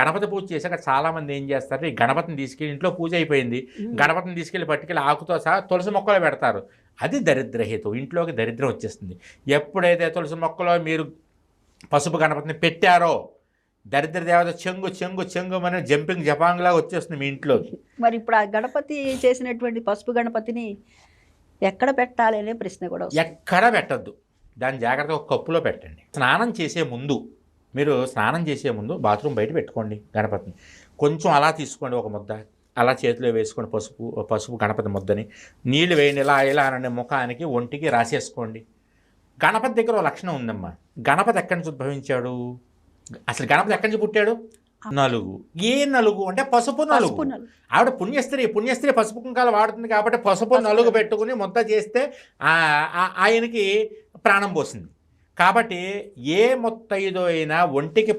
గణపతి పూజ చేశాక చాలా మంది ఏం చేస్తారు? ఈ గణపతిని తీసుకెళ్ళి ఇంట్లో పూజ అయిపోయింది. గణపతిని తీసుకెళ్ళి పట్టుకెళ్ళి ఆకుతో సహా తులసి మొక్కలు పెడతారు. అది దరిద్రహేతు ఇంట్లోకి దరిద్రం వచ్చేస్తుంది. ఎప్పుడైతే తులసి మొక్కలో మీరు పసుపు గణపతిని పెట్టారో దరిద్ర దేవత చెంగు చెంగు చెంగు అని జంపింగ్ జపాంగ్లాగా వచ్చేస్తుంది మీ ఇంట్లోకి. మరి ఇప్పుడు ఆ గణపతి చేసినటువంటి పసుపు గణపతిని ఎక్కడ పెట్టాలి అనే ప్రశ్న కూడా. ఎక్కడ పెట్టద్దు. దాన్ని జాగ్రత్తగా ఒక కప్పులో పెట్టండి. స్నానం చేసే ముందు మీరు స్నానం చేసే ముందు బాత్రూమ్ బయట పెట్టుకోండి గణపతిని. కొంచెం అలా తీసుకోండి ఒక ముద్ద. అలా చేతిలో వేసుకోండి పసుపు పసుపు గణపతి ముద్దని. నీళ్ళు వేయండి ఇలా ఇలా అనండి ముఖానికి ఒంటికి రాసేసుకోండి. గణపతి దగ్గర ఒక లక్షణం ఉందమ్మా. గణపతి ఎక్కడి నుంచి ఉద్భవించాడు? అసలు గణపతి ఎక్కడి నుంచి పుట్టాడు? నలుగు. ఏ నలుగు అంటే పసుపు నలుగు. ఆవిడ పుణ్యస్త్రీ పుణ్యస్త్రీ పసుపు కుంకాలు వాడుతుంది కాబట్టి పసుపు నలుగు. పెట్టుకుని ముద్ద చేస్తే ఆయనకి ప్రాణం పోసింది. కాబట్టి ఏ మొత్తైదో అయినా ఒంటికి